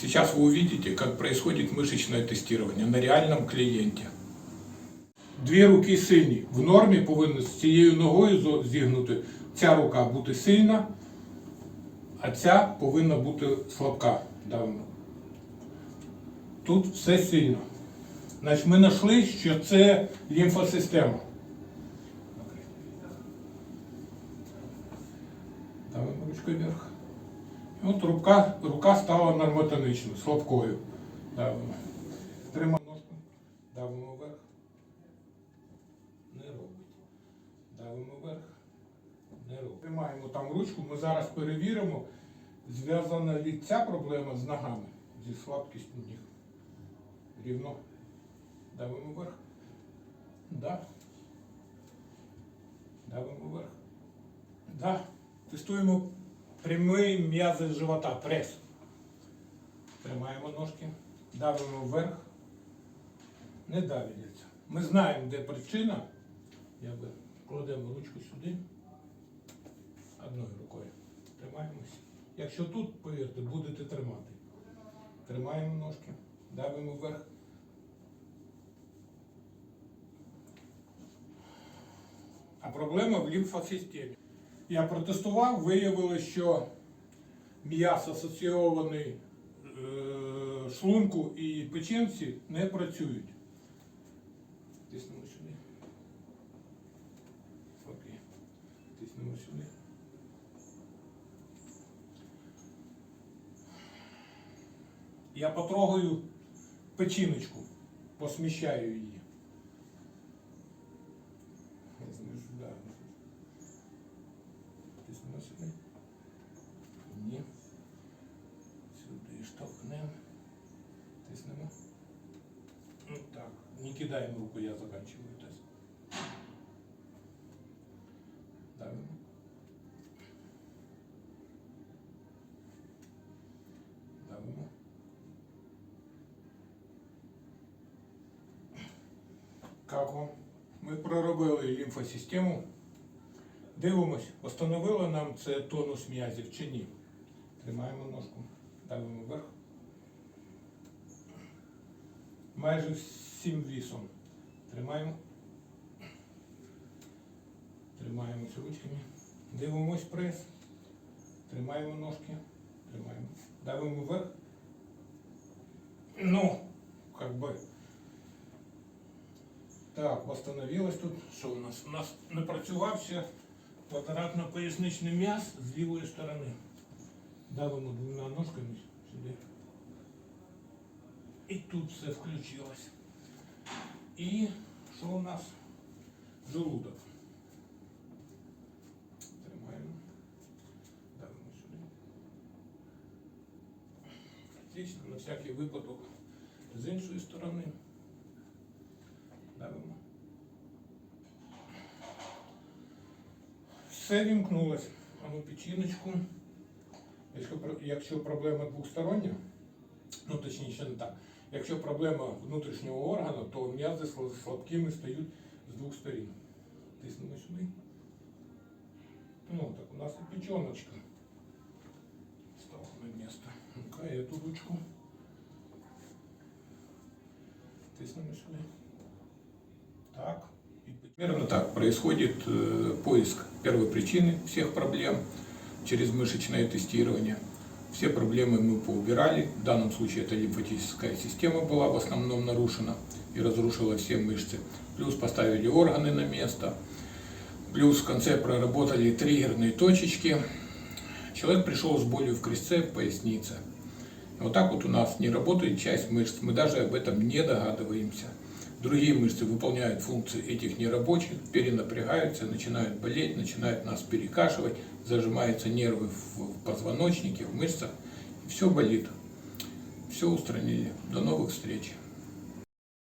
Сейчас вы увидите, как происходит мышечное тестирование на реальном клієнті. Дві руки сильні. В нормі повинні з цією ногою зігнути ця рука бути сильна, а ця повинна бути слабка. Давно. Тут все сильно. Значить, ми знайшли, що це лімфосистема. Давимо ручкою вверх. От рука, рука стала нормотоничною, слабкою. Тримаємо ножку. Давимо вверх. Не робить. Давимо вверх. Не робить. Тримаємо там ручку, ми зараз перевіримо, зв'язана ли ця проблема з ногами, зі слабкістю ніг. Рівно. Давимо вверх. Да. Давимо вверх. Да. Тестуємо прямі м'язи живота, прес. Тримаємо ножки, давимо вверх. Не давляться. Ми знаємо, де причина. Я би кладемо ручку сюди. Одною рукою. Тримаємося. Якщо тут, повірте, будете тримати. Тримаємо ножки, давимо вверх. А проблема в лімфосистемі. Я протестував, виявилося, що м'яз асоційований е, шлунку і печінці не працюють. Тиснемо сюди. Окей. Тиснемо сюди. Я потрогаю печіночку, посміщаю її. Сюди. Ні. Сюди штовхнемо. Тиснемо. Ну так. Не кидаем руку, я заканчиваю тест. Давимо. Давимо. Как вам? Ми проробили лімфосистему. Дивимось, встановило нам це тонус м'язів чи ні. Тримаємо ножку, давимо вверх. Майже всім вісом. Тримаємо. Тримаємось ручками. Дивимось прес. Тримаємо ножки. Тримаємо. Давимо вверх. Ну, как бы. Так, восстановилось тут. Що у нас? У нас не працювався квадратно-поясничний м'яз з лівої сторони. Давимо двома ножками сюди. І тут все включилось. І що у нас? Желудок. Тримаємо. Давимо сюди. Отлично, на всякий випадок. З іншої сторони. Давимо. Все вімкнулось. А ну печіночку. Якщо, проблема двостороння, ну точніше не так. Якщо проблема внутрішнього органу, то м'язи слабкими стають з двох сторін. Тиснемо сюди. Ну, так у нас і печеночка стала на місце. Ну-ка, эту ручку. Тиснемо сюди. Примерно так происходит э, поиск первой причины всех проблем через мышечное тестирование. Все проблемы мы поубирали. В данном случае это лимфатическая система была в основном нарушена и разрушила все мышцы. Плюс поставили органы на место. Плюс в конце проработали триггерные точечки. Человек пришел с болью в крестце, в пояснице. Вот так вот у нас не работает часть мышц. Мы даже об этом не догадываемся. Другие мышцы выполняют функции этих нерабочих, перенапрягаются, начинают болеть, начинают нас перекашивать, зажимаются нервы в позвоночнике, в мышцах. Все болит. Все устранили. До новых встреч.